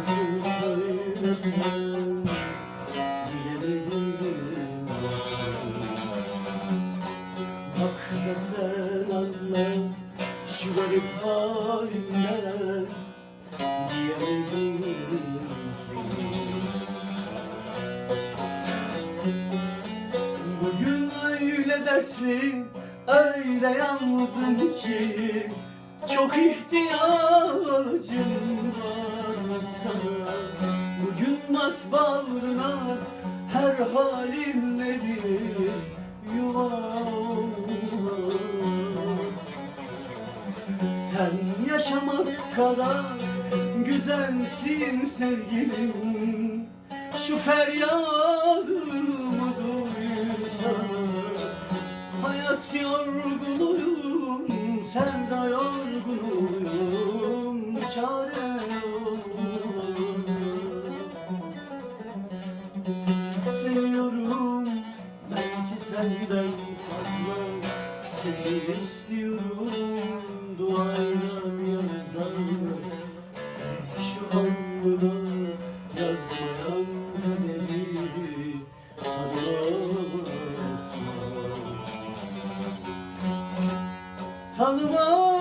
söylesen Bilemedim Bak da sen anla şu garip halimden Diyemedim Bugün öyle dersin, öyle yalnızım ki Çok ihtiyacım bas bağrına her halimle bir yuvam Sen yaşamak kadar güzelsin sevgilim. Şu feryadımı duysan Hayat yorgunuyum, sevda yorgunuyum. Çare senden fazla Seni istiyorum. Duayla yazdan Şu alnına yazmayan kaderi tanımazsan Tanımazsan